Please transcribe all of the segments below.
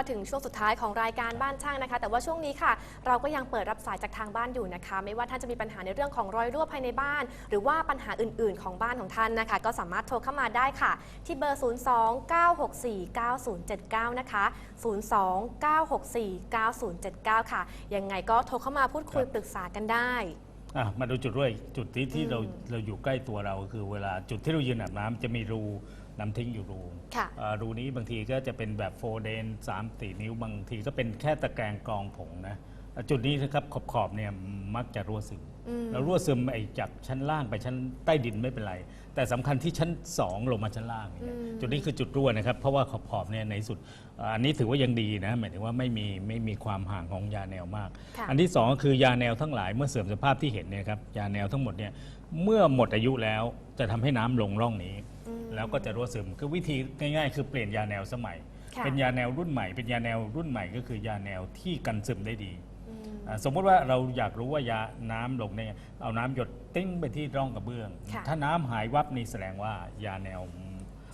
มาถึงช่วงสุดท้ายของรายการบ้านช่างนะคะ แต่ว่าช่วงนี้ค่ะ เราก็ยังเปิดรับสายจากทางบ้านอยู่นะคะ ไม่ว่าท่านจะมีปัญหาในเรื่องของรอยรั่วภายในบ้าน หรือว่าปัญหาอื่น ๆ ของบ้านของท่านนะคะ ก็สามารถโทรเข้ามาได้ค่ะ ที่เบอร์ 029649079 นะคะ 029649079 ค่ะ ยังไงก็โทรเข้ามาพูดคุยปรึกษากันได้อะมาดูจุดด้วยจุดที่ที่เราเราอยู่ใกล้ตัวเราคือเวลาจุดที่เรายืนอาบน้ำจะมีรู น้ำทิ้งอยู่รูค่ะอ่ารูนี้บางทีก็จะเป็นแบบโฟเดนสามสี่นิ้วบางทีก็เป็นแค่ตะแกรงกรองผงนะอะจุดนี้นะครับขอบขอบๆเนี่ยมักจะรั่วซึมอืมแล้วรั่วซึมไอ้จากชั้นล่างไปชั้นใต้ดินไม่เป็นไร แต่สำคัญที่ชั้น 2 ลงมาชั้นล่างเนี่ยอืมจุดนี้คือจุดรั่วนะครับ เพราะว่าขอบขอบๆเนี่ยในสุดอ่าอันนี้ถือว่ายังดีนะหมายถึงว่าไม่มีไม่มีความห่างของยาแนวมากค่ะอันที่สองก็คือยาแนวทั้งหลายเมื่อเสื่อมสภาพที่เห็นเนี่ยครับยาแนวทั้งหมดเนี่ยเมื่อหมดอายุแล้วจะทำให้น้ำลงร่องนี้อืม แล้วก็จะรั่วซึมคือวิธีง่ายๆ คือเปลี่ยนยาแนวสมัย ค่ะเป็นยาแนวรุ่นใหม่ เป็นยาแนวรุ่นใหม่ก็คือยาแนวที่กันซึมได้ดีอืม อ่าสมมติว่าเราอยากรู้ว่ายาน้ำลงเนี่ยเอาน้ำหยดติ้งไปที่ร่องกระเบื้อง ค่ะถ้าน้ำหายวับนี่แสดงว่ายาแนว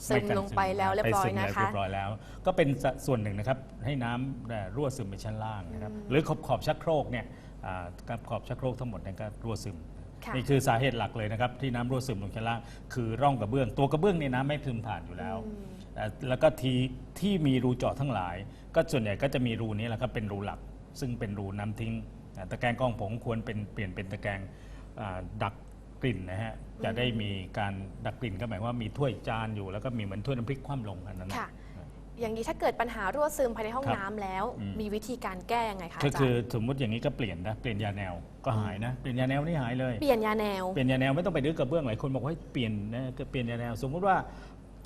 ซึมไกันลงไปแล้วเรียบร้อยไปซึมแล้วนะคะเรียบร้อยแล้ว ก็เป็นสส่วนหนึ่งนะครับให้น้ำเอ่อรั่วซึมไปชั้นล่างนะครับหรือขอบขอบชักโครกเนี่ยอ่ากับขอบชักโครกทั้งหมดเนี่ยก็รั่วซึมค่ะ นี่คือสาเหตุหลักเลยนะครับที่น้ำรั่วซึมลงชั้นล่างคือร่องกระเบื้อง ตัวกระเบื้องเนี่ยน้ำไม่ซึมผ่านอยู่แล้วอืมเอ่อแล้วก็ทีที่มีรูเจาะทั้งหลาย ก็ส่วนใหญ่ก็จะมีรูนี้แหละครับเป็นรูหลัก ซึ่งเป็นรูน้ำทิ้งอ่าตะแกรงกรองผงควรเป็นเปลี่ยนเป็นตะแกรงอ่าดักกลิ่นนะฮะจะได้มีการดักกลิ่นก็หมายว่ามีถ้วยจานอยู่ แล้วก็มีเหมือนถ้วยน้ำพริกคว่ำลงอันนั้นนะค่ะ อย่างนี้ถ้าเกิดปัญหารั่วซึมภายในห้องครับน้ำแล้ว อืม มีวิธีการแก้ยังไงคะก็อาจารคือย์สมมติอย่างนี้ก็เปลี่ยนนะเปลี่ยนยาแนวก็หายนะเปลี่ยนยาแนวนี่หายเลย เปลี่ยนยาแนว เปลี่ยนยาแนวไม่ต้องไปดื้อกระเบื้องหลายคนบอกว่าให้เปลี่ยนนะก็เปลี่ยนยาแนว สมมุติว่า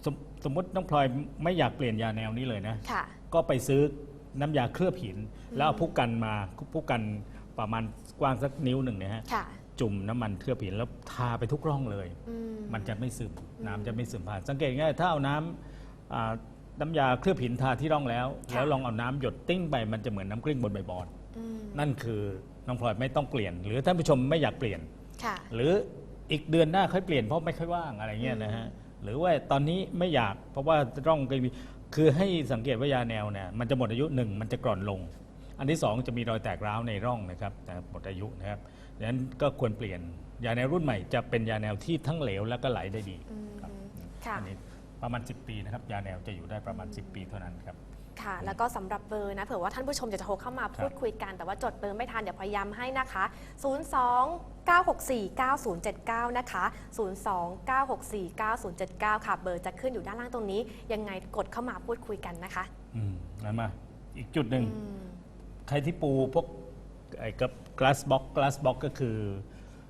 สมสมมติน้องพลอยไม่อยากเปลี่ยนยาแนวนี้เลยนะ ค่ะ ก็ไปซื้อน้ำยาเคลือบหิน แล้วเอาผู้กันมาผู้กันประมาณกว้างสักนิ้วหนึ่งเนี่ยฮะค่ะจุ่มน้ำมันเคลือบหินแล้วทาไปทุกร่องเลย อืม มันจะไม่ซึมน้ำจะไม่ซึมผ่าน สังเกตง่ายถ้าเอาน้ำอ่า น้ำยาเคลือบหินทาที่ร่องแล้วแล้วลองเอาน้ำหยดติ้งไปมันจะเหมือนน้ำกลิ้งบนใบบอนอืมนั่นคือน้องพลอยไม่ต้องเปลี่ยน หรือท่านผู้ชมไม่อยากเปลี่ยน ค่ะ หรืออีกเดือนหน้าค่อยเปลี่ยนเพราะไม่ค่อยว่างอะไรเงี้ยนะฮะหรือว่าตอนนี้ไม่อยากเพราะว่าร่องก็มีคือให้สังเกตว่ายาแนวเนี่ยมันจะหมดอายุหนึ่งมันจะกร่อนลง อันที่สองจะมีรอยแตกร้าวในร่องนะครับแต่หมดอายุนะครับดังนั้นก็ควรเปลี่ยนยาแนวรุ่นใหม่จะเป็นยาแนวที่ทั้งเหลวและก็ไหลได้ดีอืมครับค่ะ อันนี้ ประมาณ 10 ปีนะครับยาแนวจะอยู่ได้ประมาณ 10 ปีเท่านั้นครับ ค่ะ แล้วก็สำหรับเบอร์นะเผื่อว่าท่านผู้ชมจะโทรเข้ามาพูดคุยกัน แต่ว่าจดเบอร์ไม่ทันเดี๋ยวพยายามให้นะคะ 02 964 9079 นะคะ 02 964 9079 ค่ะ เบอร์จะขึ้นอยู่ด้านล่างตรงนี้ ยังไงกดเข้ามาพูดคุยกันนะคะ อืมแล้วมา อีกจุดหนึ่ง อืม ใครที่ปูพวกไอ้กับ glass box glass box ก็คือ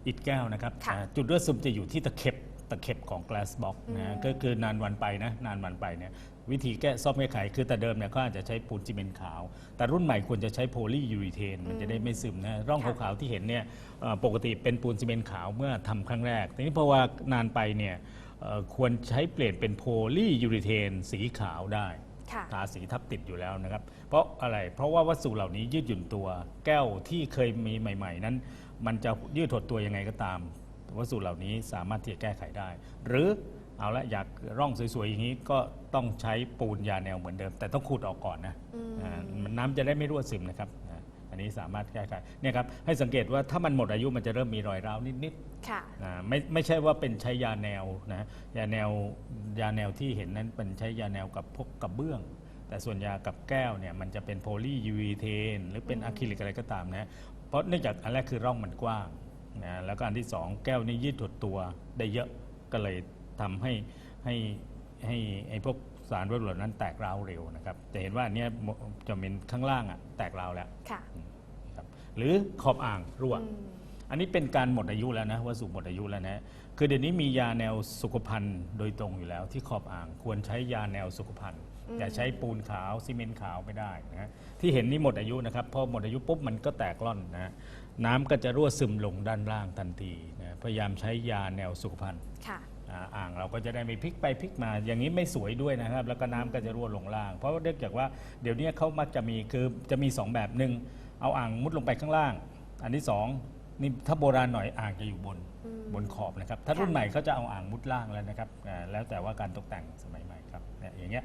อิฐแก้วนะครับค่ะ อ่าจุดรั่วซึมจะอยู่ที่ตะเข็บ ตะเข็บของ glass box นะก็คือนานวันไปนะนานวันไปเนี่ยวิธีแก้ซ่อมแก้ไขคือแต่เดิมเนี่ยก็อาจจะใช้ปูนซีเมนต์ขาว แต่รุ่นใหม่ควรจะใช้โพลียูริเทนมันจะได้ไม่ซึมนะร่องค่ะขาวๆที่เห็นเนี่ยเอ่อปกติเป็นปูนซีเมนต์ขาวเมื่อทำครั้งแรกทีนี้เพราะว่านานไปเนี่ยเอ่อควรใช้เปลี่ยนเป็นโพลียูริเทนสีขาวได้ค่ะทาสีทับติดอยู่แล้วนะครับ เพราะอะไรเพราะว่าวัสดุเหล่านี้ยืดหยุ่นตัว แก้วที่เคยมีใหม่ ๆ นั้น มันจะยืดหดตัวยังไงก็ตาม วัสดุเหล่านี้สามารถที่จะแก้ไขได้ หรือเอาละอยากร่องสวย ๆ อย่างนี้ก็ต้องใช้ปูนยาแนวเหมือนเดิม แต่ต้องขูดออกก่อนนะอืมอ่ามันน้ำจะได้ไม่รั่วซึมนะครับอ่าอันนี้สามารถแก้ไขเนี่ยครับให้สังเกตว่าถ้ามันหมดอายุมันจะเริ่มมีรอยร้าวนิดๆ ค่ะ อ่าไม่ไม่ใช่ว่าเป็นใช้ยาแนวนะยาแนวยาแนวที่เห็นนั้นเป็นใช้ยาแนวกับพวกกระเบื้อง แต่ส่วนยากับแก้วเนี่ยมันจะเป็นโพลียูรีเทนหรือเป็นอะคริลิกอะไรก็ตามนะเพราะเนื่องจากอันแรกคือร่องมันกว้าง นะแล้วก็อันที่สองแก้วนี่ยืดหดตัวได้เยอะก็เลยทำให้ให้ให้ไอ้พวกสารวัสดุเหล่านั้นแตกราวเร็วนะครับจะเห็นว่าอันเนี้ยจะเป็นข้างล่างอะแตกราวแล้วค่ะครับหรือขอบอ่างรั่วอืมอันนี้เป็นการหมดอายุแล้วนะวัสดุหมดอายุแล้วนะคือเดี๋ยวนี้มียาแนวสุขภัณฑ์โดยตรงอยู่แล้ว ที่ขอบอ่างควรใช้ยาแนวสุขภัณฑ์อย่าใช้ปูนขาวซีเมนต์ขาวไม่ได้นะที่เห็นนี่หมดอายุนะครับพอหมดอายุปุ๊บมันก็แตกร่อนนะ น้ำก็จะรั่วซึมลงด้านล่างทันทีนะพยายามใช้ยาแนวสุขภัณฑ์ค่ะ อ่าอ่างเราก็จะได้ไม่พลิกไปพลิกมา อย่างนี้ไม่สวยด้วยนะครับ แล้วก็น้ำก็จะรั่วลงล่าง เพราะว่าเนื่องจากว่าเดี๋ยวนี้เขามักจะมีคือจะมีสองแบบหนึ่งเอาอ่างมุดลงไปข้างล่าง อันที่สองนี่ถ้าโบราณหน่อยอ่างจะอยู่บนอืม บนขอบนะครับ ถ้าค่ะรุ่นใหม่เขาจะเอาอ่างมุดล่างแล้วนะครับอ่าแล้วแต่ว่าการตกแต่งสมัยใหม่ครับเนี่ยอย่างเงี้ย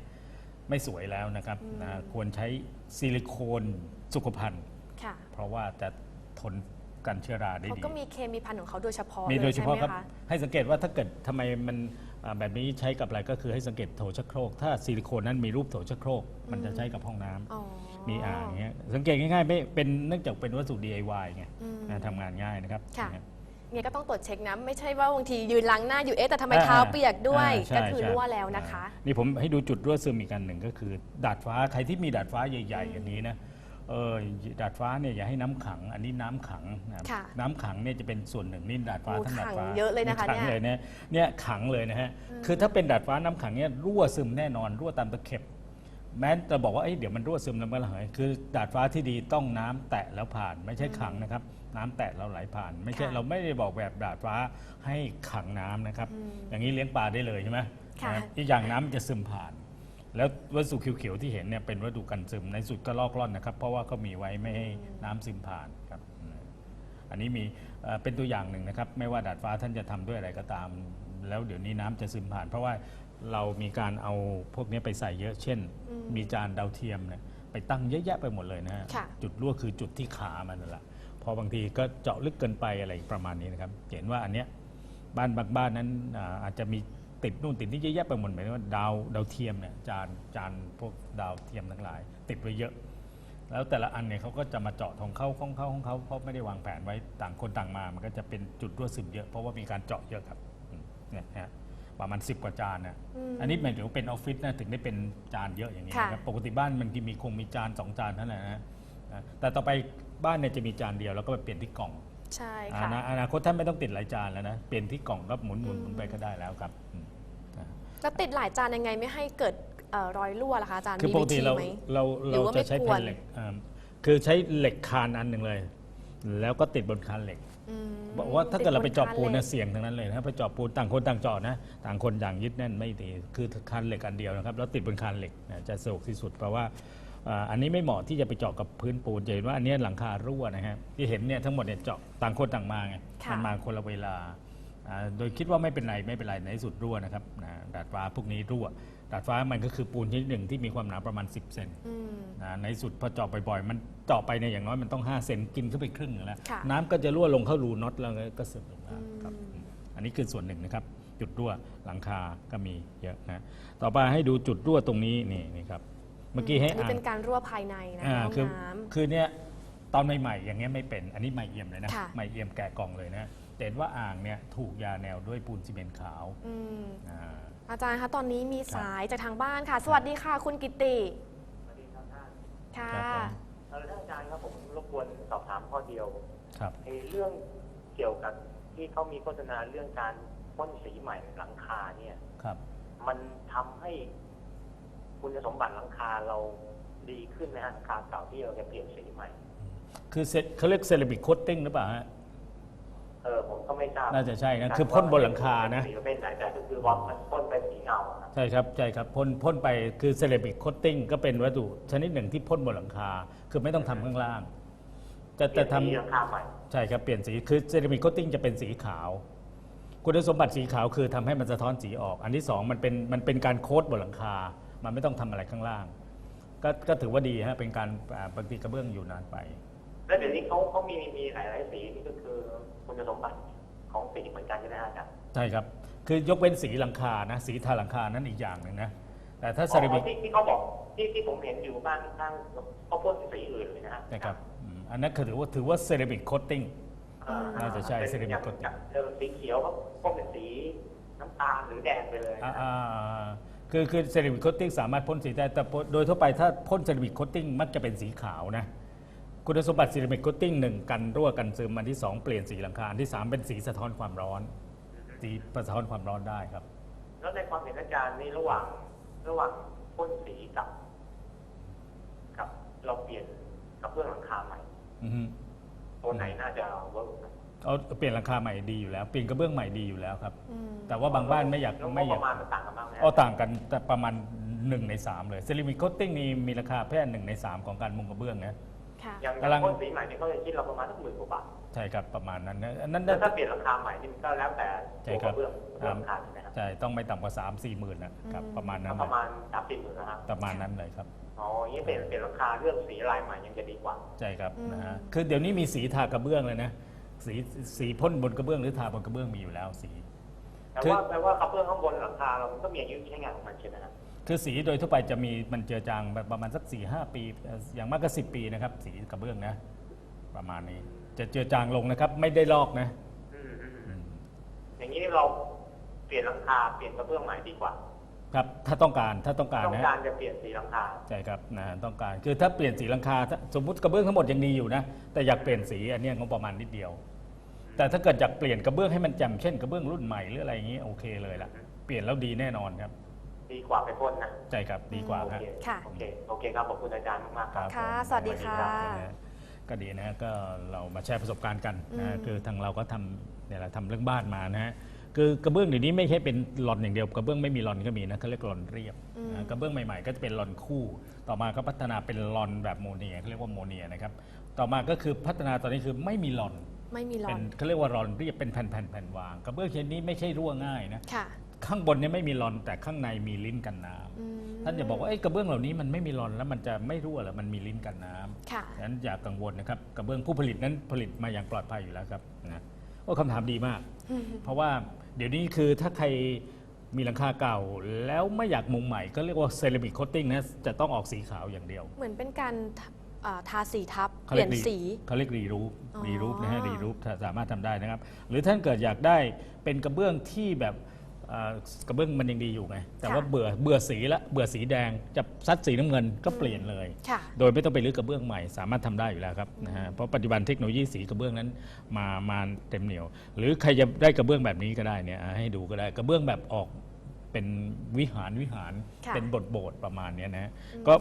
ไม่สวยแล้วนะครับอืมนะควรใช้ซิลิโคนสุขภัณฑ์ ค่ะ เพราะว่าจะ ทนกันเชื้อราได้เขาดี ก็มีเคมีพันธุ์ของเขาโดยเฉพาะมีโดยเฉพาะลครับ ใช่ไหมะให้สังเกตว่าถ้าเกิดทำไมมันอ่าแบบนี้ใช้กับอะไรก็คือให้สังเกตโถชักโครก ถ้าซิลิโคนนั้นมีรูปโถชักโครก มันจะใช้กับห้องน้ำอ๋อ มีอ่างอย่างเงี้ยสังเกตง่ายๆไม่เป็นเนื่องจากเป็นวัสดุ DIY ไงอืมนะทำงานง่ายนะครับค่ะ เนี่ย เนี่ยก็ต้องตรวจเช็คนะ ไม่ใช่ว่าบางทียืนล้างหน้าอยู่เอ๊ะแต่ทำไมอ่าเท้าเปียกด้วย อ่าใช่ก็คือใช่รั่วแล้วนะคะ อ่านี่ผมให้ดูจุดรั่วซึมอีกอันหนึ่งก็คือ ดาดฟ้าใครที่มีดาดฟ้าใหญ่ ๆ อย่างนี้นะ เออดาดฟ้าเนี่ยอย่าให้น้ำขัง อันนี้น้ำขังนะครับค่ะน้ำขังเนี่ยจะเป็นส่วนหนึ่งนี่ดาดฟ้าโอ้ทั้งดาดฟ้าขังเยอะเลยนะคะขังเนี่ยเลยนะเนี่ยขังเลยนะฮะคือถ้าเป็นดาดฟ้าน้ำขังเนี่ยรั่วซึมแน่นอนรั่วตามตะเข็บ แม้จะบอกว่าเอ้ยเดี๋ยวมันรั่วซึมแล้วมันระเหยคือดาดฟ้าที่ดีต้องน้ำแตะแล้วผ่าน ไม่ใช่ขังนะครับ น้ำแตะแล้วไหลผ่าน ไม่ใช่ค่ะเราไม่ได้บอกแบบดาดฟ้าให้ขังน้ำนะครับอืมอย่างนี้เลี้ยงปลาได้เลยใช่ไหมค่ะนะอีกอย่างน้ำมันจะซึมผ่าน แล้ววัสดุเขียวๆที่เห็นเนี่ยเป็นวัสดุกันซึมในสุดก็ลอกล่อนนะครับ เพราะว่าเขามีไว้ไม่ให้น้ำซึมผ่านครับอืมอันนี้มีเอ่อเป็นตัวอย่างหนึ่งนะครับ ไม่ว่าดาดฟ้าท่านจะทำด้วยอะไรก็ตาม แล้วเดี๋ยวนี้น้ำจะซึมผ่าน เพราะว่าเรามีการเอาพวกนี้ไปใส่เยอะ เช่น อืมมีจานดาวเทียมเนี่ยไปตั้งเยอะแยะไปหมดเลยนะฮะค่ะ จุดรั่วคือจุดที่ขามันนั่นแหละพอบางทีก็เจาะลึกเกินไปอะไรประมาณนี้นะครับเห็นว่าอันเนี้ย บ้านบางบ้านนั้นอ่าอาจจะมี ติดนู่นติดนี่เยอะแยะไปหมดหมายถึงว่าดาวดาวเทียมเนี่ยจานจานพวกดาวเทียมทั้งหลาย ติดไว้เยอะ แล้วแต่ละอันเนี่ยเขาก็จะมาเจาะของเขาของเขาของเขาเพราะไม่ได้วางแผนไว้ต่างคนต่างมา มันก็จะเป็นจุดรั่วซึมเยอะเพราะว่ามีการเจาะเยอะครับอืมเนี่ยฮะประมาณ10กว่าจานนะอืมอันนี้หมายถึงว่าเป็นออฟฟิศนะถึงได้เป็นจานเยอะอย่างนี้นะครับค่ะปกติบ้านมันมีคงมีจานสองจานเท่านั้นนะนะแต่ต่อไปบ้านเนี่ยจะมีจานเดียวแล้วก็ไปเปลี่ยนที่กล่อง ใช่อาค่ะณาอนาคตท่านไม่ต้องติดหลายจานแล้วนะเปลี่ยนที่กล่องก็หมุนหมุนหมุนไปก็ได้แล้วครับอืมอ่าแล้วติดหลายจานยังไงไม่ให้เกิดเอ่อรอยรั่วล่ะคะอาจารย์คือมีปกวิติธีเราไหม เราหรืเราอว่าจะใช้ไม่ควแผ่รนเหล็กอ่าคือใช้เหล็กคานอันหนึ่งเลย แล้วก็ติดบนคานเหล็ก อืมบอกว่าถ้าเกิดเราไปเจาะปูนตินะดบคเสี่ยงทั้งนั้นเลยนะไปเจาะปูนต่างคนต่างเจาะนะ ต่างคนต่างยึดแน่นไม่ดีคือคานเหล็กอันเดียวนะครับ แล้วติดบนคานเหล็กนะจะสะดวกที่สุดเพราะว่า อ่าอันนี้ไม่เหมาะที่จะไปเจาะกับพื้นปูนจะเห็นว่าอันเนี้ยหลังคารั่วนะฮะที่เห็นเนี่ยทั้งหมดเนี่ยเจาะต่างคนต่างมาไงค่ะ มันมาคนละเวลาอ่าโดยคิดว่าไม่เป็นไรไม่เป็นไรในที่สุดรั่วนะครับนะดาดฟ้าพวกนี้รั่วดาดฟ้ามันก็คือปูนชนิดหนึ่งที่มีความหนาประมาณ 10เซน อืม นะในที่สุดพอเจาะบ่อยๆ มันเจาะไปเนี่ยอย่างน้อยมันต้อง 5 เซนกินเข้าไปครึ่งหนึ่งแล้ว ค่ะ น้ำก็จะรั่วลงเข้ารูน็อตแล้วก็ซึมลงมาอืมครับอันนี้คือส่วนหนึ่งนะครับ จุดรั่วหลังคาก็มีเยอะนะต่อไปให้ดูจุดรั่วตรงนี้นี่นี่ครับ เมื่อกี้ให้นนี้อ่านเป็นการรั่วภายในนะอ่าห้องคือน้ำ คือเนี่ยตอนใหม่ๆอย่างเงี้ยไม่เป็น อันนี้ใหม่เอี่ยมเลยนะค่ะ ใหม่เอี่ยมแกะกล่องเลยนะแต่เห็นว่าอ่างเนี่ยถูกยาแนวด้วยปูนซีเมนต์ขาวอืมอ่า อาจารย์คะตอนนี้มีครับสายจากทางบ้านค่ะ สวัสดีค่ะ คุณกิติสวัสดีครับท่านค่ะ ครับผม เออท่านอาจารย์ครับผมรบกวนสอบถามข้อเดียวครับไอ้เรื่องเกี่ยวกับที่เขามีโฆษณาเรื่องการพ่นสีใหม่หลังคาเนี่ย ครับ มันทำให้ คุณสมบัติหลังคาเราดีขึ้นไหมฮะหลังคาเก่าที่เราจะเปลี่ยนสีใหม่ คือเซเขาเรียกเซรามิกโคตติ้งหรือเปล่าฮะ เออผมก็ไม่ทราบน่าจะใช่นะคือพ่นบนหลังคานะ สีประเภทไหนแต่ก็คือว่ามันพ่นเป็นสีเงาอะครับใช่ครับใช่ครับพ่นพ่นไปคือเซรามิกโคตติ้งก็เป็นวัสดุชนิดหนึ่งที่พ่นบนหลังคา คือไม่ต้องทำข้างล่างจะเปลี่จะยนสีทำ หลังคาใหม่ ใช่ครับ เปลี่ยนสีคือเซรามิกโคตติ้งจะเป็นสีขาว คุณสมบัติสีขาวคือทำให้มันสะท้อนสีออก อันที่สองมันเป็นมันเป็นการโค้ดบนหลังคา มันไม่ต้องทำอะไรข้างล่าง ก็ก็ถือว่าดีฮะเป็นการอ่าบางทีกระเบื้องอยู่นานไป แล้วเดี๋ยวนี้เขาเขามีมีหลายๆสีนี่ก็คือคุณสมบัติของสีเหมือนกันใช่ไหมฮะอาจารย์ใช่ครับ คือยกเว้นสีหลังคานะสีทาหลังคานั้นอีกอย่างหนึ่งนะแต่ถ้าเซอ๋รามิอกที่ที่เขาบอกที่ที่ผมเห็นอยู่บ้านข้างเขาพ่นสีอื่นเลยนะฮะนะครับอืมอันนั้นคือถือว่าถือว่าเซรามิกโคตติ้งอ่น่าจะใช่เป็นเซรามิกอย่างโคตติ้งเออสีเขียวเขาพ่นเป็นสีน้ำตาลหรือแดงไปเลยอ่านะอ่า คือคือเซรามิกโคตติ้งสามารถพ่นสีได้แต่โดยทั่วไปถ้าพ่นเซรามิกโคตติ้งมักจะเป็นสีขาวนะคุณสมบัติเซรามิกโคตติ้งหนึ่งกันรั่วกันซึมอันที่สองเปลี่ยนสีหลังคาอันที่สามเป็นสีสะท้อนความร้อน สีสะท้อนความร้อนได้ครับ แล้วในความเห็นอาจารย์นี่ระหว่างระหว่างพ่นสีกับกับ เราเปลี่ยนกับเพื่องหลังคาใหม่อือฮึตัวไหนน่าจะเวิร์กนะ เอาเปลี่ยนหลังคาใหม่ดีอยู่แล้ว เปลี่ยนกระเบื้องใหม่ดีอยู่แล้วครับ อืมแต่ว่าบางบ้านไม่อยากแล้วงไม่บอปยากระมาณมันต่างกันมากไหมฮะเอาต่างกันแต่ประมาณหนึ่งในสามเลยเซรามิกโคตติ้งนี่มีราคาแค่หนึ่งในสามของการมุงกระเบื้องนะ ค่ะ อย่างอกำลัย่างงพ่นสีใหม่นี่เขาจะคิดเราประมาณสักหมื่นกว่าบาทใช่ครับประมาณนั้นนะอันนั้นแล้วถ้าเปลี่ยนราคาใหม่นี่มันก็แล้วแต่ใช่ตัวครักบระเบื้องกระเบื้องราคาใช่ไหมครับใช่ต้องไม่ต่ำกว่า3 4หมื่นนะครับอืม ประมาณนั้นปนะระมาณสามสี่หมื่นนะครับประมาณนั้นเลยครับ อ๋ออย่างนี้เปลี่ยนเปลี่ยนราคาเรื่องสีลายใหม่ยังจะดีกว่า ใช่ครับอืมนะฮะคือเดี๋ยวนี้มีสีทากระเบื้องเลยนะ สีสีพ่นบนกระเบื้องหรือทาบนกระเบื้องมีอยู่แล้วสี แต่คือว่าแปลว่ากระเบื้องข้างบนหลังคาเรามันก็มีอายุใช้งานของมันใช่ไหมครับ คือสีโดยทั่วไปจะมีมันเจือจางแบบประมาณสัก4ี่หปีเอ่ออย่างมากก็ 10 ปีนะครับ สีกระเบื้องนะ ประมาณนี้ จะเจือจางลงนะครับ ไม่ได้ลอกนะอืมอืมอืมอย่างนี้เราเปลี่ยนหลังคาเปลี่ยนกระเบื้องใหม่ดีกว่าครับถ้าต้องการถ้าต้องการต้องนะการจะเปลี่ยนสีหลังคาใช่ครับนะต้องการคือถ้าเปลี่ยนสีหลังคาถ้าสมมติกระเบื้องทั้งหมดยังดีอยู่นะแต่อยากเปลี่ยนสีอันเนี้ยงบประมาณนิดเดียว แต่ถ้าเกิดอยากเปลี่ยนกระเบื้องให้มันแจ่มเช่นกระเบื้องรุ่นใหม่หรืออะไรอย่างนี้โอเคเลยล่ะ เปลี่ยนแล้วดีแน่นอนครับ ดีกว่าไปพ่นนะใช่ครับดีกว่าโอครับเคค่ะ โอเคโอเคครับขอบคุณอาจารย์มากๆครับ ค่ะ ผมสวัสดีค่ะนะฮะก็ดีนะฮะก็เรามาแชร์ประสบการณ์กันนะฮะอืม คือทางเราก็ทำเนี่ยแหละทำเรื่องบ้านมานะฮะคือกระเบื้องเดี๋ยวนี้ไม่ใช่เป็นหลอนอย่างเดียวกระเบื้องไม่มีหลอนก็มีนะเขาเรียกหลอนเรียบนะกระเบื้องใหม่ๆ ก็จะเป็นหลอนคู่ ต่อมาก็พัฒนาเป็นหลอนแบบโมเนียเขาเรียกว่าโมเนียนะครับต่อมาก็คือพัฒนาตอนนี้คือไม่มีหลอน ไม่มีรอเป็นนเขาเรียกว่าหลอนเรียบเป็นแผ่นๆแผ่นวางกระเบื้องชนิดนี้ไม่ใช่รั่วง่ายนะค่ะข้างบนเนี่ยไม่มีหลอนแต่ข้างในมีลิ้นกันน้ำอืมท่านจะบอกว่าเอ้ยกระเบื้องเหล่านี้มันไม่มีรอนแล้วมันจะไม่รั่วเหรอมันมีลิ้นกันน้ำ ค่ะ ฉะนั้นอย่ากังวลนะครับกระเบื้องผู้ผลิตนั้นผลิตมาอย่างปลอดภัยอยู่แล้วครับนะโอ้คำถามดีมาก เพราะว่าเดี๋ยวนี้คือถ้าใครมีหลังคาเก่าแล้วไม่อยากมุงใหม่ ก็เรียกว่าเซรามิกโคตติ้งนะจะต้องออกสีขาวอย่างเดียว เหมือนเป็นการทา อ่าทาสีทับเขาเปเรีลี่ยยกนรีสี เขาเรียกรีรูปอ๋อ รีรูปนะฮะรีรูปสามารถทำได้นะครับ หรือท่านเกิดอยากได้เป็นกระเบื้องที่แบบเอ่อกระเบื้องมันยังดีอยู่ไง แต่ว่าเบื่อเบื่อสีละเบื่อสีแดงจะซัดสีน้ำเงินก็เปลี่ยนเลย ค่ะ โดยไม่ต้องไปรื้อกระเบื้องใหม่สามารถทำได้อยู่แล้วครับนะฮะเพราะปัจจุบันเทคโนโลยีสีกระเบื้องนั้นมามาเต็มเหนียว หรือใครจะได้กระเบื้องแบบนี้ก็ได้เนี่ยอะให้ดูก็ได้กระเบื้องแบบออก เป็นวิหารวิหารค่ะเป็นบทโบสถ์ประมาณเนี้ยนะฮะก็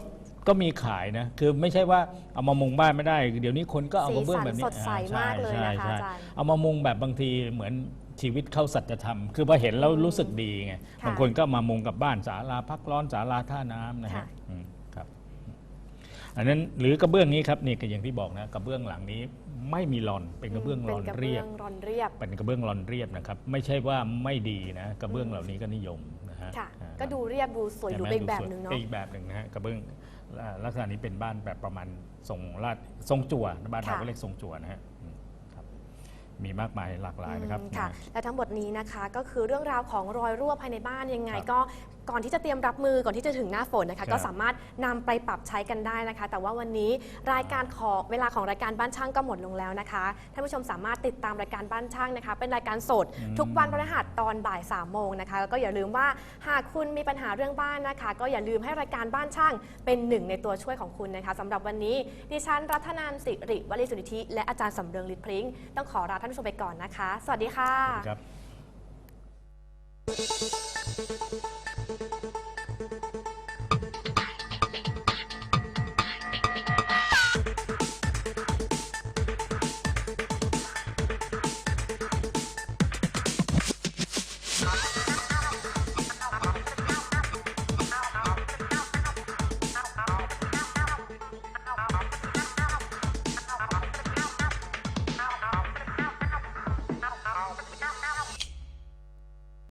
ก็มีขายนะ คือไม่ใช่ว่าเอามามุงบ้านไม่ได้ เดี๋ยวนี้คนก็เอากระเบื้องแบบนี้สีสันสดใสอ่มากเลยใช่นะคะใช่อาจารย์เอามามุงแบบบางทีเหมือนชีวิตเข้าสัจธรรม คือพอเห็นแล้วรู้สึกดีไงค่ะ บางคนก็มามุงกับบ้านศาลาพักร้อนศาลาท่าน้ำนะค่ะฮะอืมครับ อันนั้นหรือกระเบื้องนี้ครับนี่ก็อย่างที่บอกนะกระเบื้องหลังนี้ไม่มีรอนเป็นกระเบื้องรอนป็กะเรียบ บื้องรอนเรียบ เป็นกระเบื้องรอนเรียบนะครับ ไม่ใช่ว่าไม่ดีนะ กระเบื้องเหล่านี้ก็นิยมนะ ฮะค่ะ อ่าก็ดูเรียบดูสวยเห็นดูไหมเป็นอีกแบบหนึ่งเนาะสวยอีกแบบหนึ่งนะฮะกระเบื้องอ่าลักษณะนี้เป็นบ้านแบบประมาณทรงลาดทรงจั่วบ้านเราค่ะ ก็เรียกทรงจั่วนะฮะอืมครับมีมากมายหลากหลายนะครับอืมค่ะ นะฮะ และทั้งหมดนี้นะคะก็คือเรื่องราวของรอยรั่วภายในบ้านยังไง ครับก็ ก่อนที่จะเตรียมรับมือก่อนที่จะถึงหน้าฝนนะครัคะบก็สามารถนำไปปรับใช้กันได้นะคะ แต่ว่าวันนี้รายการของเวลาของรายการบ้านช่างก็หมดลงแล้วนะคะท่านผู้ชมสามารถติดตามรายการบ้านช่างนะคะ เป็นรายการสดอืมทุกวันพฤหัสตอนบ่าย3ามโมงนะคะแล้วก็อย่าลืมว่าหากคุณมีปัญหาเรื่องบ้านนะคะ ก็อย่าลืมให้รายการบ้านช่างเป็นหนึ่งในตัวช่วยของคุณนะคะสำหรับวันนี้ดิฉันรัตนานสิริวลีสุนิธิและอาจารย์สำเริงฤทธิ์พริ้งต้องขอลาท่านผู้ชมไปก่อนนะคะ สวัสดีค่ะ ครับ